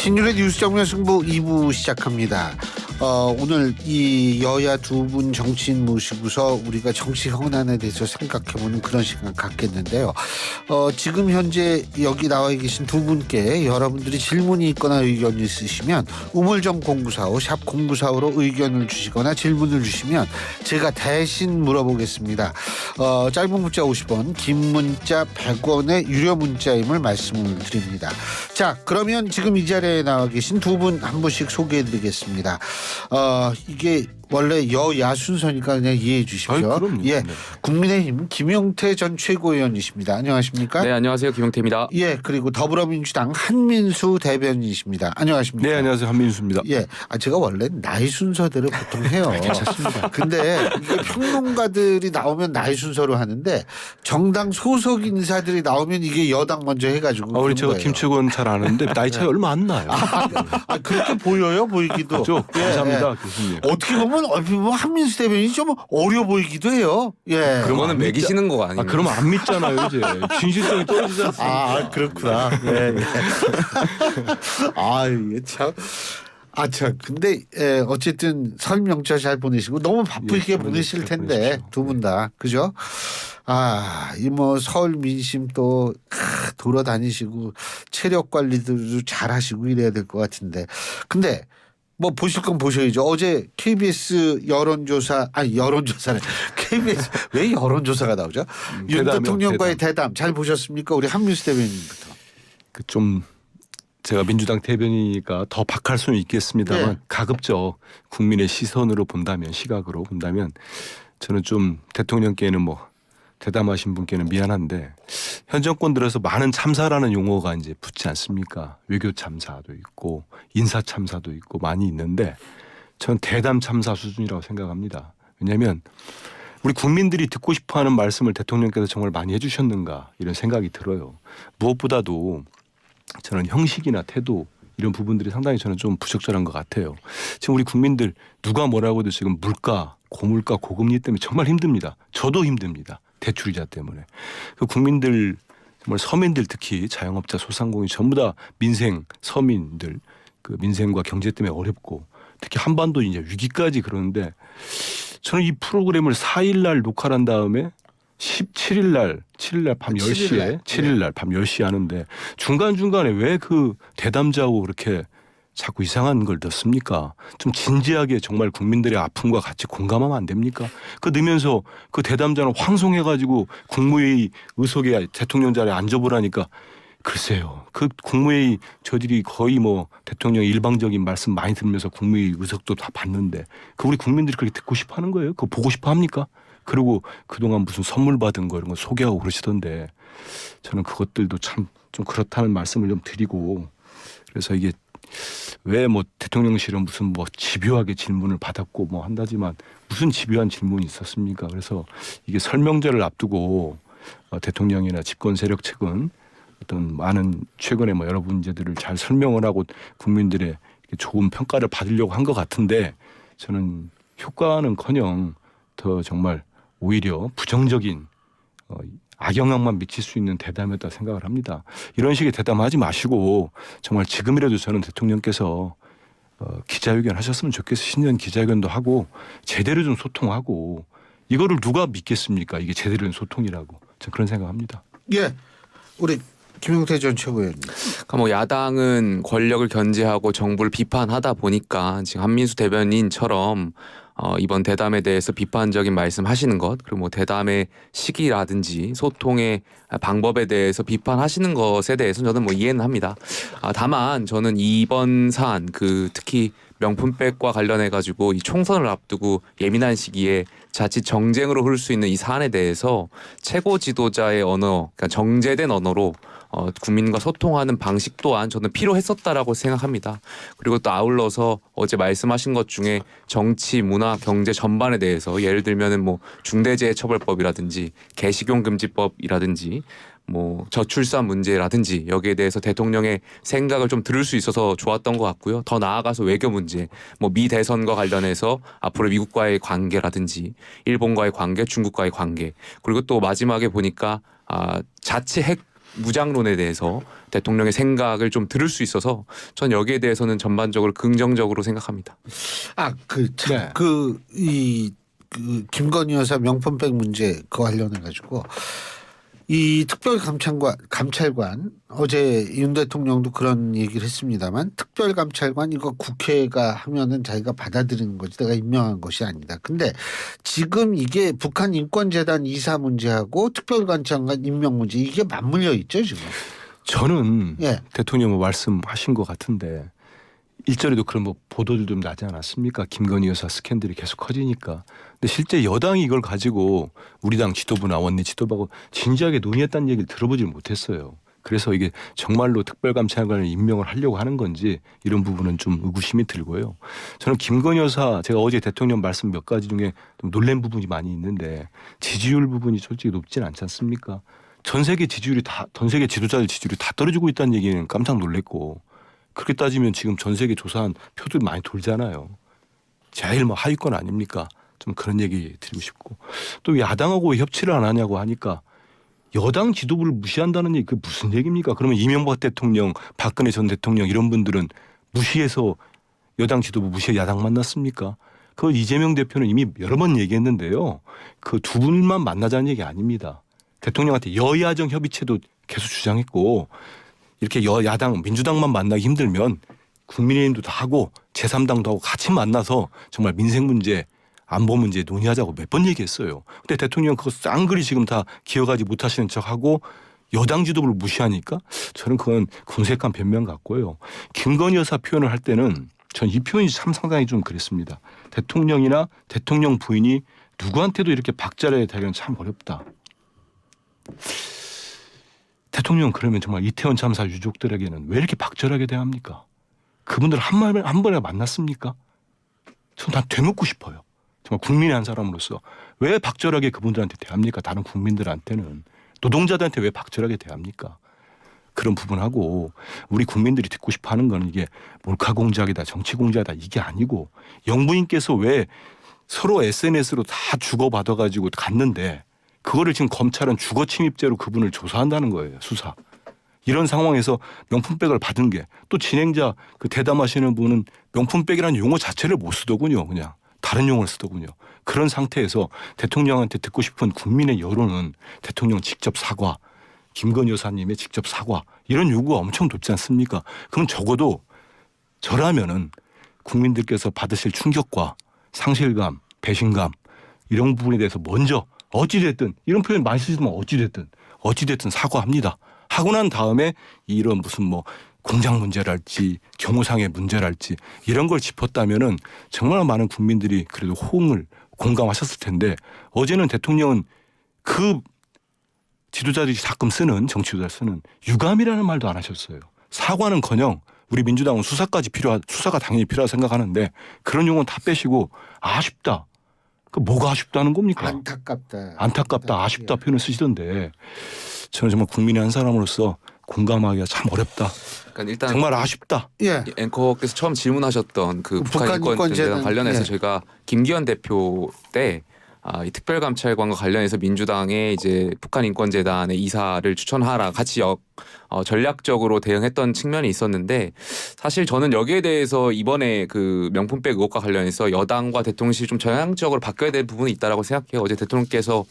신율의 뉴스 정면 승부 2부 시작합니다. 어, 오늘 이 여야 두 분 정치인 모시고서 우리가 정치 현안에 대해서 생각해보는 그런 시간 갖겠는데요. 어, 지금 현재 여기 나와 계신 두 분께 여러분들이 질문이 있거나 의견이 있으시면 우물정 0945 샵 0945로 의견을 주시거나 질문을 주시면 제가 대신 물어보겠습니다. 어, 짧은 문자 50원, 긴 문자 100원의 유료 문자임을 말씀을 드립니다. 자, 그러면 지금 이 자리에 나와 계신 두 분 한 분씩 소개해 드리겠습니다. 어, 이게 원래 여야 순서니까 그냥 이해해 주십시오. 아이, 그럼요. 예. 네. 국민의힘 김용태 전 최고위원이십니다. 안녕하십니까? 네 안녕하세요 김용태입니다. 예, 그리고 더불어민주당 한민수 대변인이십니다. 안녕하십니까? 네 안녕하세요 한민수입니다. 예, 아 제가 원래 나이 순서대로 보통 해요. 괜찮습니다. 근데 이게 평론가들이 나오면 나이 순서로 하는데 정당 소속 인사들이 나오면 이게 여당 먼저 해가지고. 아, 우리 제가. 김치곤 잘 아는데 나이 차이 얼마 안 나요. 아 그렇게 보여요, 보이기도. 그죠? 예, 감사합니다 예. 교수님. 어떻게 보면 얼핏 보면 한민수 대변인이 좀 어려 보이기도 해요. 예. 그거는 안 매기시는 거아 아니에요? 그러면 안 믿잖아요 이제 진실성이 떨어지지 않습니까? 아 그렇구나. 예, 예. 아 이게 참. 아, 참. 근데, 예, 어쨌든 설 명절 잘 보내시고 너무 바쁘게 예, 보내실 잘 텐데, 보내십시오. 두 분 다. 그죠? 아, 이뭐설 민심 또 크, 돌아다니시고 체력 관리도 잘 하시고 이래야 될 것 같은데. 근데 뭐 보실 건 보셔야죠. 어제 KBS 여론조사, 아니 여론조사는 KBS 왜 여론조사가 나오죠? 음, 윤 대담이요, 대통령과의 대담. 잘 보셨습니까? 우리 한민수 대변인부터. 그 좀 제가 민주당 대변이니까 더 박할 수는 있겠습니다만 네. 가급적 국민의 시선으로 본다면 시각으로 본다면 저는 좀 대통령께는 뭐 대담하신 분께는 미안한데 현 정권 들어서 많은 참사라는 용어가 이제 붙지 않습니까? 외교 참사도 있고 인사 참사도 있고 많이 있는데 전 대담 참사 수준이라고 생각합니다. 왜냐하면 우리 국민들이 듣고 싶어하는 말씀을 대통령께서 정말 많이 해주셨는가 이런 생각이 들어요. 무엇보다도 저는 형식이나 태도 이런 부분들이 상당히 저는 좀 부적절한 것 같아요. 지금 우리 국민들 누가 뭐라고 해도 지금 물가, 고물가, 고금리 때문에 정말 힘듭니다. 저도 힘듭니다. 대출이자 때문에. 그 국민들 정말 서민들 특히 자영업자, 소상공인 전부 다 민생 서민들 그 민생과 경제 때문에 어렵고 특히 한반도 이제 위기까지 그러는데 저는 이 프로그램을 4일 날 녹화를 한 다음에 17일 날, 7일 날밤 아, 7일 10시에 날? 7일 날밤 10시에 하는데 중간중간에 왜 그 대담자고 그렇게 자꾸 이상한 걸 넣습니까? 좀 진지하게 정말 국민들의 아픔과 같이 공감하면 안 됩니까? 그 넣으면서 그 대담자는 황송해가지고 국무회의 의석에 대통령 자리에 앉아보라니까 글쎄요. 그 국무회의 저들이 거의 뭐 대통령 일방적인 말씀 많이 들으면서 국무회의 의석도 다 봤는데 그 우리 국민들이 그렇게 듣고 싶어 하는 거예요? 그거 보고 싶어 합니까? 그리고 그동안 무슨 선물 받은 거 이런 거 소개하고 그러시던데 저는 그것들도 참 좀 그렇다는 말씀을 좀 드리고 그래서 이게 왜 뭐 대통령실은 무슨 뭐 집요하게 질문을 받았고 뭐 한다지만 무슨 집요한 질문이 있었습니까? 그래서 이게 설명절을 앞두고 어, 대통령이나 집권 세력 측은 어떤 많은 최근에 뭐 여러 문제들을 잘 설명을 하고 국민들의 좋은 평가를 받으려고 한 것 같은데 저는 효과는커녕 더 정말 오히려 부정적인 어, 악영향만 미칠 수 있는 대담이었다 생각을 합니다. 이런 식의 대담하지 마시고 정말 지금이라도 저는 대통령께서 어, 기자회견 하셨으면 좋겠어 신년 기자회견도 하고 제대로 좀 소통하고 이거를 누가 믿겠습니까? 이게 제대로 된 소통이라고 저 그런 생각합니다. 예, 우리 김용태 전 최고위원님. 그러니까 뭐 야당은 권력을 견제하고 정부를 비판하다 보니까 지금 한민수 대변인처럼 어, 이번 대담에 대해서 비판적인 말씀하시는 것 그리고 뭐 대담의 시기라든지 소통의 방법에 대해서 비판하시는 것에 대해서는 저는 뭐 이해는 합니다. 아, 다만 저는 이번 사안 그 특히 명품백과 관련해 가지고 이 총선을 앞두고 예민한 시기에 자칫 정쟁으로 흐를 수 있는 이 사안에 대해서 최고 지도자의 언어, 그러니까 정제된 언어로 어, 국민과 소통하는 방식 또한 저는 필요했었다라고 생각합니다. 그리고 또 아울러서 어제 말씀하신 것 중에 정치, 문화, 경제 전반에 대해서 예를 들면은 뭐 중대재해처벌법이라든지 개식용 금지법이라든지 뭐 저출산 문제라든지 여기에 대해서 대통령의 생각을 좀 들을 수 있어서 좋았던 것 같고요. 더 나아가서 외교 문제, 뭐 미 대선과 관련해서 앞으로 미국과의 관계라든지 일본과의 관계, 중국과의 관계 그리고 또 마지막에 보니까 아 자체 핵 무장론에 대해서 대통령의 생각을 좀 들을 수 있어서 전 여기에 대해서는 전반적으로 긍정적으로 생각합니다. 아, 그, 참, 네. 그, 이, 그, 김건희 여사 명품백 문제 그거 관련해 가지고, 이 특별감찰관, 감찰관, 어제 윤 대통령도 그런 얘기를 했습니다만, 특별감찰관 이거 국회가 하면은 자기가 받아들이는 거지, 내가 임명한 것이 아니다. 근데 지금 이게 북한 인권재단 이사 문제하고 특별감찰관 임명 문제, 이게 맞물려 있죠, 지금. 저는 예. 대통령 뭐 말씀하신 것 같은데 일전에도 그런 뭐 보도들 좀 나지 않았습니까? 김건희 여사 스캔들이 계속 커지니까. 근데 실제 여당이 이걸 가지고 우리 당 지도부나 원내 지도부하고 진지하게 논의했다는 얘기를 들어보질 못했어요. 그래서 이게 정말로 특별감찰관을 임명을 하려고 하는 건지 이런 부분은 좀 의구심이 들고요. 저는 김건희 여사 제가 어제 대통령 말씀 몇 가지 중에 좀 놀란 부분이 많이 있는데 지지율 부분이 솔직히 높진 않지 않습니까? 전 세계 지지율이 다, 전 세계 지도자들 지지율이 다 떨어지고 있다는 얘기는 깜짝 놀랐고 그렇게 따지면 지금 전 세계 조사한 표들 많이 돌잖아요. 제일 뭐 하위권 아닙니까? 좀 그런 얘기 드리고 싶고 또 야당하고 왜 협치를 안 하냐고 하니까 여당 지도부를 무시한다는 얘기 그 무슨 얘기입니까? 그러면 이명박 대통령, 박근혜 전 대통령 이런 분들은 무시해서 여당 지도부 무시해 야당 만났습니까? 그 이재명 대표는 이미 여러 번 얘기했는데요. 그 두 분만 만나자는 얘기 아닙니다. 대통령한테 여야정 협의체도 계속 주장했고 이렇게 여 야당 민주당만 만나기 힘들면 국민의힘도 다 하고 제3당도 하고 같이 만나서 정말 민생 문제 안보 문제 논의하자고 몇 번 얘기했어요. 근데 대통령 그거 쌍그리 지금 다 기억하지 못하시는 척하고 여당 지도부를 무시하니까 저는 그건 궁색한 변명 같고요. 김건희 여사 표현을 할 때는 전 이 표현이 참 상당히 좀 그랬습니다. 대통령이나 대통령 부인이 누구한테도 이렇게 박자를 대기는 참 어렵다. 대통령 그러면 정말 이태원 참사 유족들에게는 왜 이렇게 박절하게 대합니까? 그분들 한 번에 한 번에 만났습니까? 저는 다 되묻고 싶어요. 정말 국민의 한 사람으로서 왜 박절하게 그분들한테 대합니까? 다른 국민들한테는 노동자들한테 왜 박절하게 대합니까? 그런 부분하고 우리 국민들이 듣고 싶어 하는 거는 이게 몰카 공작이다, 정치 공작이다 이게 아니고 영부인께서 왜 서로 SNS로 다 주고 받아가지고 갔는데 그거를 지금 검찰은 주거 침입죄로 그분을 조사한다는 거예요 수사. 이런 상황에서 명품백을 받은 게 또 진행자 그 대담하시는 분은 명품백이라는 용어 자체를 못 쓰더군요 그냥 다른 용어를 쓰더군요. 그런 상태에서 대통령한테 듣고 싶은 국민의 여론은 대통령 직접 사과, 김건희 여사님의 직접 사과 이런 요구가 엄청 높지 않습니까? 그럼 적어도 저라면은 국민들께서 받으실 충격과 상실감, 배신감 이런 부분에 대해서 먼저 어찌됐든 이런 표현 많이 쓰지만 어찌됐든 어찌됐든 사과합니다. 하고 난 다음에 이런 무슨 뭐 공장 문제랄지 경호상의 문제랄지 이런 걸 짚었다면은 정말 많은 국민들이 그래도 호응을 공감하셨을 텐데 어제는 대통령은 그 지도자들이 가끔 쓰는 정치 지도자 쓰는 유감이라는 말도 안 하셨어요. 사과는커녕 우리 민주당은 수사까지 필요하 수사가 당연히 필요하다 생각하는데 그런 용어는 다 빼시고 아쉽다. 그 뭐가 아쉽다는 겁니까? 안타깝다. 안타깝다, 아쉽다 표현을 쓰시던데 저는 정말 국민의 한 사람으로서 공감하기가 참 어렵다. 그러니까 일단 정말 아쉽다. 예. 앵커께서 처음 질문하셨던 그 북한 북한 인권 인권재단, 재단 관련해서 예. 저희가 김기현 대표 때 아, 이 특별감찰관과 관련해서 민주당의 이제 북한 인권재단의 이사를 추천하라 같이 역, 어, 전략적으로 대응했던 측면이 있었는데 사실 저는 여기에 대해서 이번에 그 명품백 의혹과 관련해서 여당과 대통령실이 좀 전향적으로 바뀌어야 될 부분이 있다라고 생각해요. 어제 대통령께서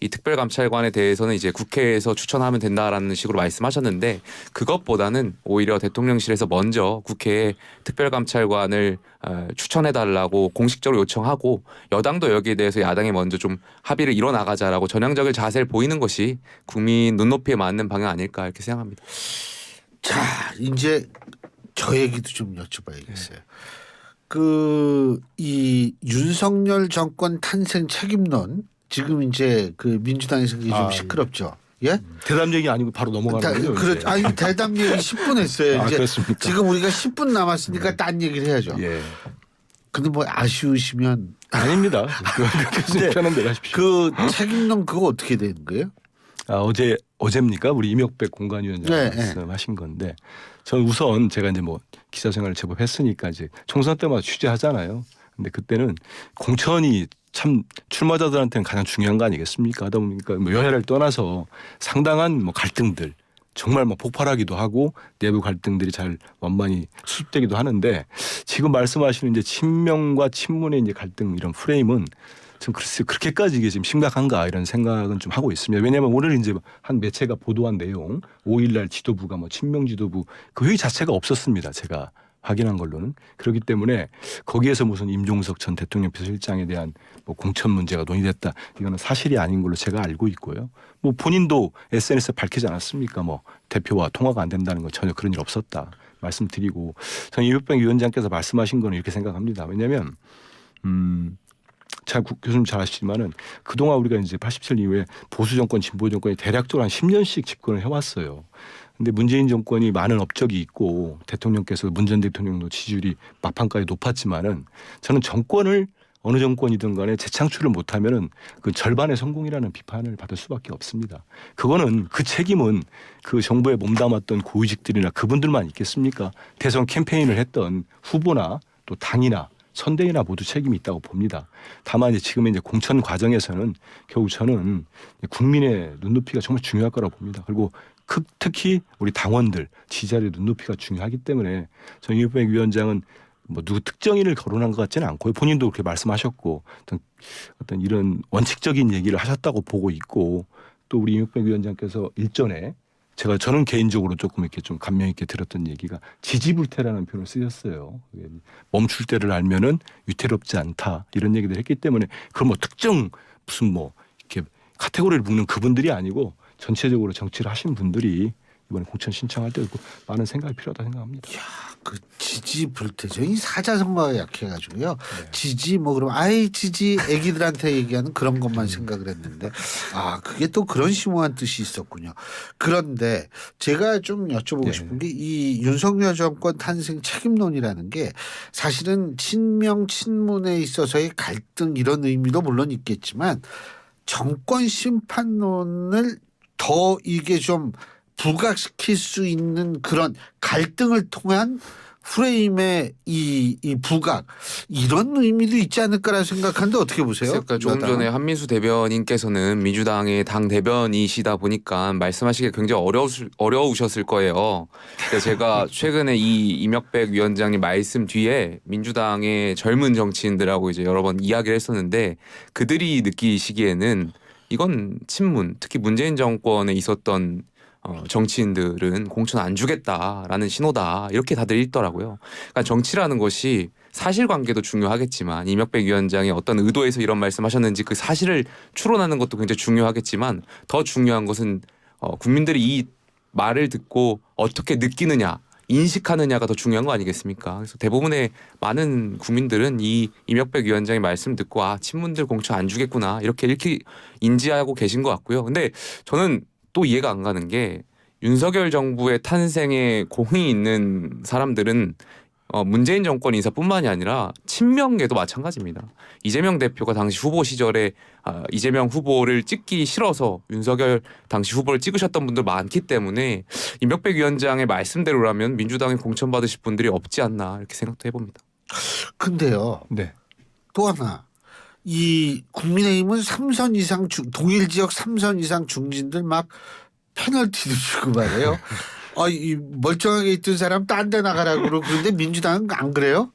이 특별감찰관에 대해서는 이제 국회에서 추천하면 된다라는 식으로 말씀하셨는데 그것보다는 오히려 대통령실에서 먼저 국회에 특별감찰관을 어, 추천해달라고 공식적으로 요청하고 여당도 여기에 대해서 야당이 먼저 좀 합의를 이뤄 나가자라고 전향적인 자세를 보이는 것이 국민 눈높이에 맞는 방향 아닐까 이렇게 생각합니다. 자, 이제 저 얘기도 좀 여쭤봐야겠어요. 그, 이 윤석열 정권 탄생 책임론, 지금 이제 그 민주당에서 그게 좀 아, 예. 시끄럽죠. 예? 대담 얘기 아니고 바로 넘어가는. 그렇, 이제. 아니, 대답 얘기 10분 했어요. 아, 이제 그렇습니까? 지금 우리가 10분 남았으니까 딴 얘기를 해야죠. 예. 근데 뭐 아쉬우시면 아닙니다. 하십시오. 그 책임론 그거 어떻게 되는 거예요? 아, 어제 어제입니까? 우리 이명백 공관위원장 네, 말씀하신 건데 저는 우선 제가 이제 뭐 기자 생활을 제법 했으니까 이제 총선 때마다 취재하잖아요. 근데 그때는 공천이 참 출마자들한테는 가장 중요한 거 아니겠습니까? 하다 보니까 뭐 여야를 떠나서 상당한 뭐 갈등들 정말 뭐 폭발하기도 하고 내부 갈등들이 잘 원만히 수습되기도 하는데 지금 말씀하시는 이제 친명과 친문의 이제 갈등 이런 프레임은 좀 글쎄 그렇게까지 이게 지금 심각한가 이런 생각은 좀 하고 있습니다. 왜냐하면 오늘 이제 한 매체가 보도한 내용 5일날 지도부가 뭐 친명 지도부 그 회의 자체가 없었습니다. 제가 확인한 걸로는 그렇기 때문에 거기에서 무슨 임종석 전 대통령 비서실장에 대한 뭐 공천 문제가 논의됐다 이거는 사실이 아닌 걸로 제가 알고 있고요. 뭐 본인도 SNS에 밝히지 않았습니까? 뭐 대표와 통화가 안 된다는 건 전혀 그런 일 없었다 말씀드리고 저는 이백병 위원장께서 말씀하신 거는 이렇게 생각합니다. 왜냐하면 음. 잘 구- 교수님 잘 아시지만은 그동안 우리가 이제 87 이후에 보수 정권, 진보 정권이 대략적으로 한 10년씩 집권을 해왔어요. 근데 문재인 정권이 많은 업적이 있고 대통령께서 문 전 대통령도 지지율이 막판까지 높았지만은 저는 정권을 어느 정권이든 간에 재창출을 못하면은 그 절반의 성공이라는 비판을 받을 수밖에 없습니다. 그거는 그 책임은 그 정부에 몸담았던 고위직들이나 그분들만 있겠습니까? 대선 캠페인을 했던 후보나 또 당이나 선대위나 모두 책임이 있다고 봅니다. 다만 이제 지금의 이제 공천 과정에서는 결국 저는 국민의 눈높이가 정말 중요할 거라고 봅니다. 그리고 크- 특히 우리 당원들 지지자의 눈높이가 중요하기 때문에 전 이백백 위원장은 뭐 누구 특정인을 거론한 것 같지는 않고요. 본인도 그렇게 말씀하셨고 어떤 어떤 이런 원칙적인 얘기를 하셨다고 보고 있고 또 우리 이백백 위원장께서 일전에 제가 저는 개인적으로 조금 이렇게 좀 감명 있게 들었던 얘기가 지지불태라는 표현을 쓰셨어요. 멈출 때를 알면은 위태롭지 않다 이런 얘기들 했기 때문에 그럼 뭐 특정 무슨 뭐 이렇게 카테고리를 묶는 그분들이 아니고 전체적으로 정치를 하신 분들이 이번에 공천 신청할 때도 그 많은 생각이 필요하다 생각합니다. 그 지지 불태죠. 이 사자성어가 약해가지고요. 지지 뭐 그럼 아이 지지 애기들한테 얘기하는 그런 것만 생각을 했는데 아 그게 또 그런 심오한 뜻이 있었군요. 그런데 제가 좀 여쭤보고 네. 싶은 게 이 윤석열 정권 탄생 책임론이라는 게 사실은 친명 친문에 있어서의 갈등 이런 의미도 물론 있겠지만 정권 심판론을 더 이게 좀 부각시킬 수 있는 그런 갈등을 통한 프레임의 이, 이 부각 이런 의미도 있지 않을까라는 생각하는데 어떻게 보세요? 그러니까 조금? 전에 한민수 대변인께서는 민주당의 당 대변이시다 보니까 말씀하시기 굉장히 어려우실, 어려우셨을 거예요. 그래서 제가 최근에 이 이명백 위원장님 말씀 뒤에 민주당의 젊은 정치인들하고 이제 여러 번 이야기를 했었는데 그들이 느끼시기에는 이건 친문, 특히 문재인 정권에 있었던 어, 정치인들은 공천 안 주겠다라는 신호다 이렇게 다들 읽더라고요. 그러니까 정치라는 것이 사실관계도 중요하겠지만 이명백 위원장이 어떤 의도에서 이런 말씀하셨는지 그 사실을 추론하는 것도 굉장히 중요하겠지만 더 중요한 것은 어, 국민들이 이 말을 듣고 어떻게 느끼느냐. 인식하느냐가 더 중요한 거 아니겠습니까? 그래서 대부분의 많은 국민들은 이 이명백 위원장의 말씀 듣고 아 친문들 공천 안 주겠구나 이렇게 이렇게 인지하고 계신 것 같고요. 근데 저는 또 이해가 안 가는 게 윤석열 정부의 탄생에 공이 있는 사람들은 어, 문재인 정권 인사뿐만이 아니라 친명계도 마찬가지입니다. 이재명 대표가 당시 후보 시절에 아, 이재명 후보를 찍기 싫어서 윤석열 당시 후보를 찍으셨던 분들 많기 때문에 임백백 위원장의 말씀대로라면 민주당에 공천 받으실 분들이 없지 않나 이렇게 생각도 해봅니다. 근데요 네. 또 하나 이 국민의힘은 삼선 이상 중, 동일 지역 삼선 이상 중진들 막 페널티도 주고 말해요. 아, 이 멀쩡하게 있던 사람 딴 데 나가라고 그러고 그런데 민주당은 안 그래요?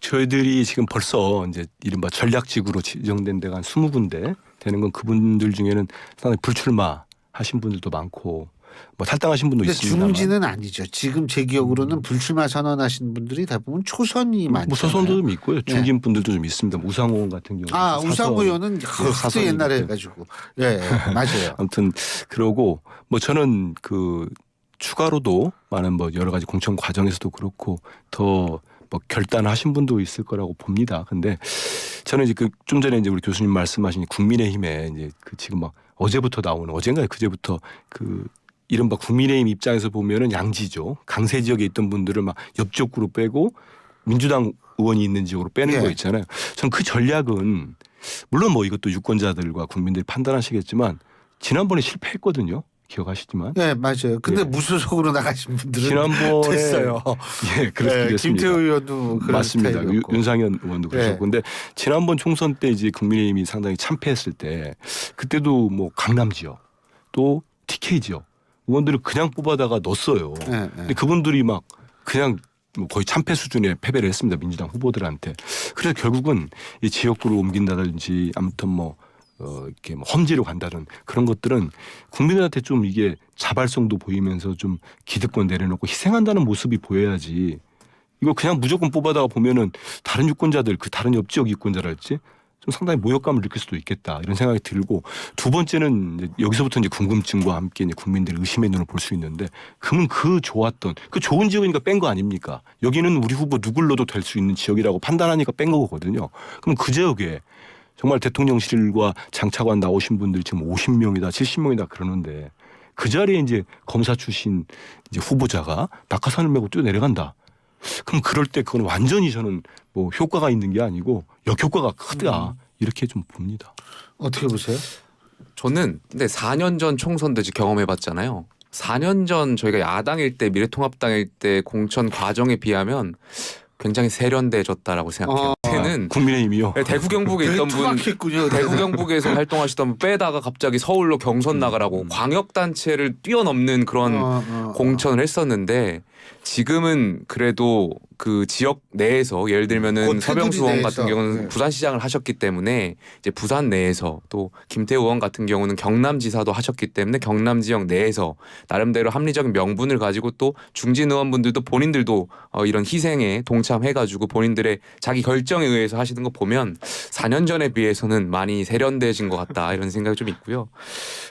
저희들이 지금 벌써 이제 이른바 전략직으로 지정된 데가 한 20군데 되는 건 그분들 중에는 상당히 불출마 하신 분들도 많고 뭐 탈당하신 분도 있습니다. 중진은 아니죠. 지금 제 기억으로는 불출마 선언하신 분들이 대부분 초선이 많죠. 뭐 소선도 좀 있고요. 중진 분들도 좀 있습니다. 뭐 우상호 의원 같은 경우. 아, 우상호 의원은 하도 사선이기 옛날에. 해가지고. 예, 예, 맞아요. 아무튼 그러고 뭐 저는 그 추가로도 많은 뭐 여러 가지 공천 과정에서도 그렇고 더 뭐 결단하신 분도 있을 거라고 봅니다. 근데 저는 이제 그 좀 전에 이제 우리 교수님 말씀하신 국민의힘에 이제 그 지금 막 어제부터 나오는 어젠가 그제부터 그 이른바 국민의힘 입장에서 보면은 양지죠. 강세 지역에 있던 분들을 막 옆쪽으로 빼고 민주당 의원이 있는 지역으로 빼는 예. 거 있잖아요. 저는 그 전략은 물론 뭐 이것도 유권자들과 국민들이 판단하시겠지만 지난번에 실패했거든요. 기억하시지만 예, 맞아요. 근데 예. 무소속으로 나가신 분들은 지난번에 됐어요. 예, 예, 그렇습니다. 김태우 의원도 맞습니다. 유-. 윤상현 의원도 예. 그러셨고 근데 지난번 총선 때 이제 국민의힘이 상당히 참패했을 때 그때도 뭐 강남 지역 또 TK 지역 의원들을 그냥 뽑아다가 넣었어요. 예, 예. 근데 그분들이 막 그냥 뭐 거의 참패 수준의 패배를 했습니다 민주당 후보들한테. 그래서 결국은 이 지역구를 옮긴다든지 아무튼 뭐 어, 이렇게 뭐 험지로 간다는 그런 것들은 국민들한테 좀 이게 자발성도 보이면서 좀 기득권 내려놓고 희생한다는 모습이 보여야지. 이거 그냥 무조건 뽑아다가 보면은 다른 유권자들 그 다른 옆 지역 유권자랄지 좀 상당히 모욕감을 느낄 수도 있겠다 이런 생각이 들고 두 번째는 이제 여기서부터 이제 궁금증과 함께 이제 국민들의 의심의 눈을 볼 수 있는데 그러면 그 좋았던 그 좋은 지역이니까 뺀 거 아닙니까? 여기는 우리 후보 누굴 넣어도 될 수 있는 지역이라고 판단하니까 뺀 거거든요. 그럼 그 지역에 정말 대통령실과 장차관 나오신 분들이 지금 50명이다, 70명이다 그러는데 그 자리에 이제 검사 출신 이제 후보자가 낙하산을 메고 뛰어 내려간다. 그럼 그럴 때 그건 완전히 저는 뭐 효과가 있는 게 아니고 역효과가 크다 이렇게 좀 봅니다. 어떻게 보세요? 저는 근데 4년 전 총선도 이제 경험해봤잖아요. 4년 전 저희가 야당일 때 미래통합당일 때 공천 과정에 비하면 굉장히 세련돼졌다라고 생각해요. 어. 그때는 국민의힘이요. 대구 경북에 있던 분 투박했군요. 대구 경북에서 활동하시던 분 빼다가 갑자기 서울로 경선 나가라고 광역 단체를 뛰어넘는 그런 어, 어, 공천을 했었는데 지금은 그래도 그 지역 내에서 예를 그 들면은 테두리 서병수 의원 같은 내에서, 경우는 네. 부산시장을 하셨기 때문에 이제 부산 내에서 또 김태우 의원 같은 경우는 경남지사도 하셨기 때문에 경남 지역 내에서 나름대로 합리적인 명분을 가지고 또 중진 의원분들도 본인들도 어 이런 희생에 동참해가지고 본인들의 자기 결정에 의해서 하시는 거 보면 4년 전에 비해서는 많이 세련돼진 것 같다 이런 생각이 좀 있고요.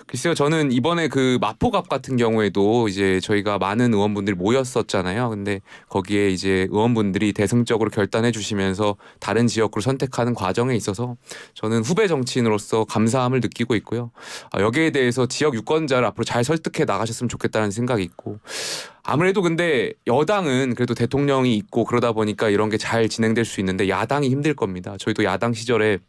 글쎄요, 저는 이번에 그 마포갑 같은 경우에도 이제 저희가 많은 의원분들이 모였었잖아요. 근데 거기에 이제 의원분들이 대승적으로 결단해 주시면서 다른 지역구를 선택하는 과정에 있어서 저는 후배 정치인으로서 감사함을 느끼고 있고요. 아, 여기에 대해서 지역 유권자를 앞으로 잘 설득해 나가셨으면 좋겠다는 생각이 있고 아무래도 근데 여당은 그래도 대통령이 있고 그러다 보니까 이런 게 잘 진행될 수 있는데 야당이 힘들 겁니다. 저희도 야당 시절에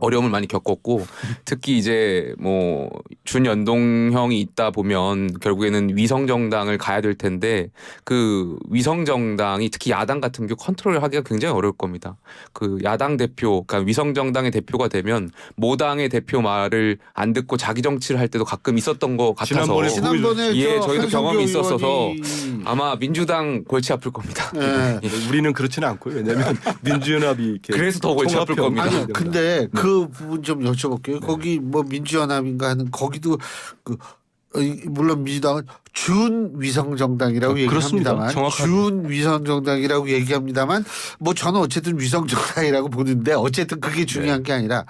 어려움을 많이 겪었고 특히 이제 뭐 준연동형이 있다 보면 결국에는 위성 정당을 가야 될 텐데 그 위성 정당이 특히 야당 같은 경우 컨트롤하기가 굉장히 어려울 겁니다. 그 야당 대표, 그러니까 위성 정당의 대표가 되면 모당의 대표 말을 안 듣고 자기 정치를 할 때도 가끔 있었던 것 같아서 지난번에 지난번에 예, 저 저희도 한성교 경험이 있었어서 의원이- 아마 민주당 골치 아플 겁니다. 예. 우리는 그렇지는 않고요. 왜냐하면 민주연합이 이렇게 그래서 더 골치 아플 통합형- 겁니다. 아니. 근데 그 부분 좀 여쭤볼게요. 거기 뭐 민주연합인가 하는 거기도 그 어, 이- 물론 민주당은 준 위성 정당이라고 어, 그렇습니다. 얘기합니다만. 준 위성 정당이라고 얘기합니다만 뭐 저는 어쨌든 위성 정당이라고 보는데 어쨌든 그게 중요한 게 아니라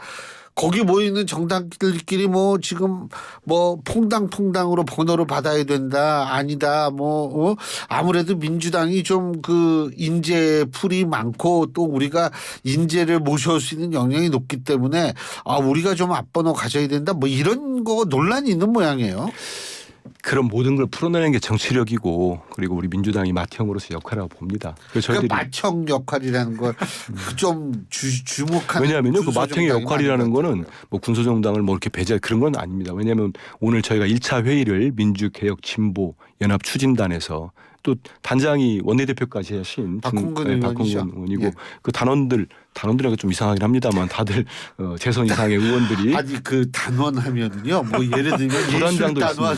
거기 모이는 정당들끼리 뭐 지금 뭐 퐁당퐁당으로 번호를 받아야 된다 아니다 뭐 어? 아무래도 민주당이 좀 그 인재 풀이 많고 또 우리가 인재를 모셔올 수 있는 영향이 높기 때문에 아 우리가 좀 앞번호 가져야 된다 뭐 이런 거 논란이 있는 모양이에요. 그런 모든 걸 풀어내는 게 정치력이고 그리고 우리 민주당이 마형으로서 역할이라고 봅니다. 그래서 그 저희들이 마청 역할이라는 걸 좀 주목하는 왜냐하면요, 그 마청의 정당이 역할이라는 거는. 뭐 군소정당을 뭐 이렇게 배제할 그런 건 아닙니다. 왜냐하면 오늘 저희가 1차 회의를 민주개혁 진보 연합 추진단에서 또 단장이 원내대표까지 하신 박홍근 네. 박홍근 의원이고 예. 그 단원들 단원들하고 좀 이상하긴 합니다만 다들 어, 재선 이상의 의원들이 아니 그 단원 하면은요 뭐 예를 들면 예술 불안장도 단원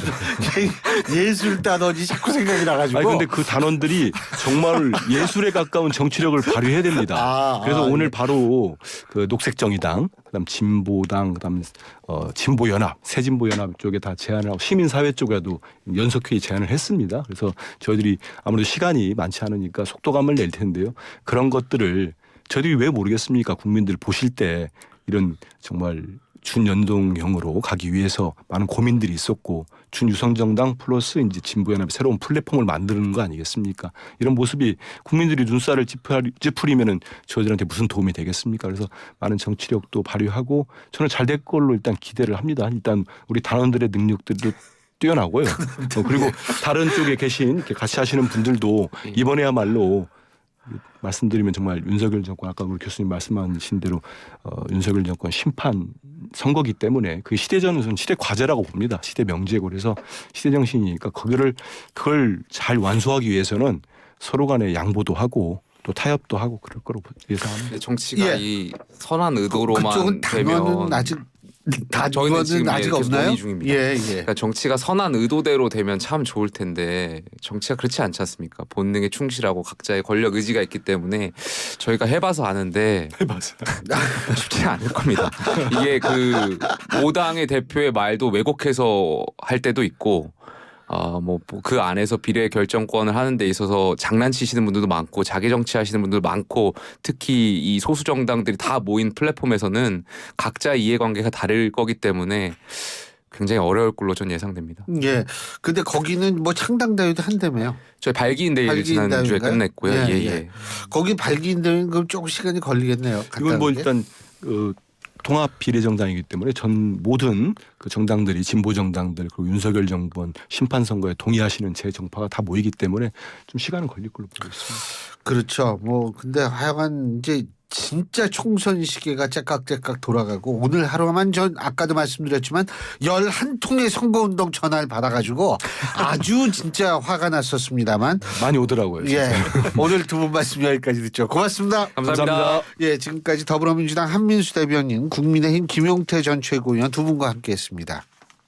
예술 단원이 자꾸 생각이 나가지고 아니 근데 그 단원들이 정말 예술에 가까운 정치력을 발휘해야 됩니다. 아, 그래서 아, 오늘 예. 바로 그 녹색정의당, 그다음 진보당, 그다음 어 진보연합, 새진보연합 쪽에 다 제안을 하고 시민사회 쪽에도 연석회의 제안을 했습니다. 그래서 저희들이 아무래도 시간이 많지 않으니까 속도감을 낼 텐데요. 그런 것들을 저희들이 왜 모르겠습니까? 국민들 보실 때 이런 정말 준연동형으로 가기 위해서 많은 고민들이 있었고 준유성정당 플러스 이제 진보연합의 새로운 플랫폼을 만드는 거 아니겠습니까? 이런 모습이 국민들이 눈살을 찌푸리- 찌푸리면은 저희들한테 무슨 도움이 되겠습니까? 그래서 많은 정치력도 발휘하고 저는 잘 될 걸로 일단 기대를 합니다. 일단 우리 단원들의 능력들도 뛰어나고요. 어, 그리고 다른 쪽에 계신 같이 하시는 분들도 이번에야말로 말씀드리면 정말 윤석열 정권 아까 우리 교수님 말씀하신 대로 어, 윤석열 정권 심판 선거기 때문에 그 시대전은 시대 과제라고 봅니다. 시대 명제고 그래서 시대 정신이니까 거기를 그걸 잘 완수하기 위해서는 서로 간에 양보도 하고 또 타협도 하고 그럴 거로 예상합니다. 근데 정치가 예. 이 선한 그쪽은 의도로만 단원은 되면 아직 다 저희는 이거는 지금 아직 계속 없나요? 논의 중입니다. 예, 예. 그러니까 정치가 선한 의도대로 되면 참 좋을 텐데 정치가 그렇지 않지 않습니까? 본능에 충실하고 각자의 권력 의지가 있기 때문에 저희가 해봐서 아는데 해봤어요. 쉽지 않을 겁니다. 이게 그 모당의 대표의 말도 왜곡해서 할 때도 있고 어뭐 그 안에서 비례 결정권을 하는 데 있어서 장난치시는 분들도 많고 자기 정치 하시는 분들도 많고 특히 이 소수 정당들이 다 모인 플랫폼에서는 각자 이해관계가 다를 거기 때문에 굉장히 어려울 걸로 전 예상됩니다. 예. 근데 거기는 뭐 창당 대회도 한다며요. 저희 발기인 발기인 지난주에? 끝냈고요. 예, 예, 예. 예. 거기 발기인 대회는 그럼 조금 시간이 걸리겠네요. 이건 뭐. 일단 어, 통합 비례정당이기 때문에 전 모든 그 정당들이 진보 정당들 그리고 윤석열 정부원 심판 선거에 동의하시는 제 정파가 다 모이기 때문에 좀 시간은 걸릴 걸로 보고 있습니다. 그렇죠. 뭐 근데 하여간 이제 진짜 총선 시계가 째깍째깍 돌아가고 오늘 하루만 전 아까도 말씀드렸지만 열한 통의 선거운동 전화를 받아가지고 아주 진짜 화가 났었습니다만 많이 오더라고요. 예 오늘 두 분 말씀 여기까지 듣죠. 고맙습니다. 감사합니다. 예 지금까지 더불어민주당 한민수 대변인 국민의힘 김용태 전 최고위원 두 분과 함께했습니다.